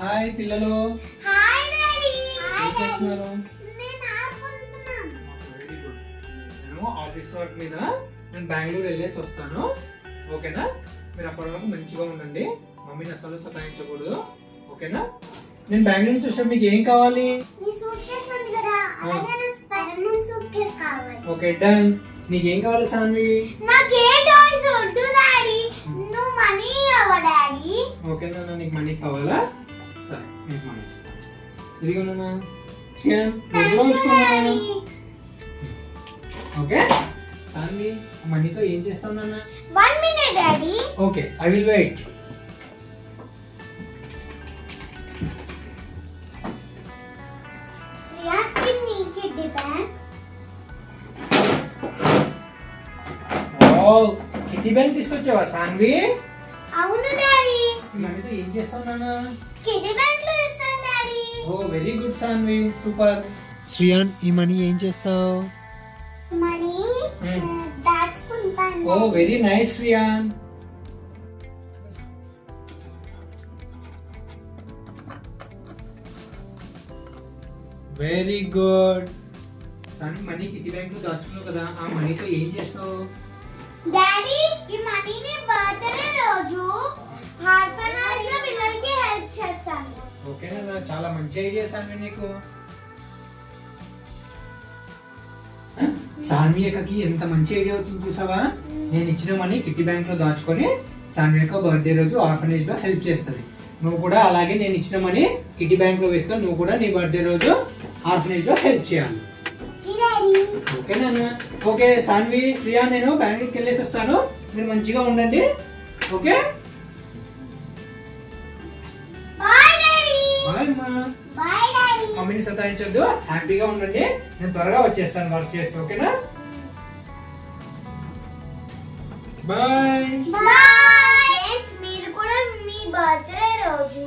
Hi పిల్లలు. Hi daddy. ఏం చేస్తున్నారు? నేను ఆడుకుంటున్నాను. వెరీ గుడ్ నేను ఆఫీస్ వర్క్ మీద నేను బెంగళూరు వెళ్ళేసి వస్తాను. ఓకేనా? మీరు అప్పటి వరకు మంచిగా ఉండండి. మమ్మీని అసలు సతాయించకూడదు. ఓకేనా? నేను బెంగళూరు నుంచి వచ్చాను మీకు ఏం కావాలి? Okay done. నీకు ఏం కావాలి సాన్వి డాడీ. డాడీ? ఓకేనా నీకు మనీ కావాలా? సరే నీకు మనీ ఇస్తాను ఇదిగోనా శ్యామ్ ఎప్పుడు ఉంచుకున్నాను ఓకే సాన్వి మనీతో ఏం చేస్తాం నాన్న one minute daddy okay I will wait kitty bank తీసుకొచ్చావా సాన్వి అవును డాడీ మనీతో ఏం చేస్తావు నాన్న? కిడ్డీ బ్యాంక్లో ఇస్తాను daddy. Oh very good Saanvi super. Shriyan ఈ మనీ ఏం చేస్తావు? మనీ. దాచుకుంటాను ఓ very nice Shriyan. Very good. Saanvi money kitty బ్యాంక్లో దాచుకున్నావు కదా ఆ మనీతో ఏం చేస్తావు? డాడీ ఈ మనీని బర్త్డే రోజు ఆర్ఫనైజ్లో పిల్లలకి హెల్ప్ చేస్తాను. ఓకేనా చాలా మంచి ఐడియా సాన్వి నీకు. ఆ? సాన్వి అక్కకి ఎంత మంచి ఐడియా వచ్చింది చూసావా? నేను ఇచ్చిన మనీ కిట్టి బ్యాంక్లో దాచుకొని సాన్వి యొక్క బర్త్డే రోజు ఆర్ఫనేజ్లో హెల్ప్ చేస్తుంది. నువ్వు కూడా అలాగే నేను ఇచ్చిన మనీ కిట్టి బ్యాంక్లో వేసుకొని నువ్వు కూడా నీ బర్త్డే రోజు ఆర్ఫనేజ్లో హెల్ప్ చేయాలి. డాడీ ఓకేనా ఓకే సాన్వి శ్రియా నేను బెంగళూరుకి వెళ్ళేసి వస్తాను. మీరు మంచిగా ఉండండి. ఓకే? బాయ్ మమ్మీని సతాయించొద్దు. హ్యాపీగా ఉండండి. నేను త్వరగా వచ్చేస్తాను వర్క్ చేసి ఓకేనా బాయ్ మీరు కూడా మీ బర్త్డే రోజు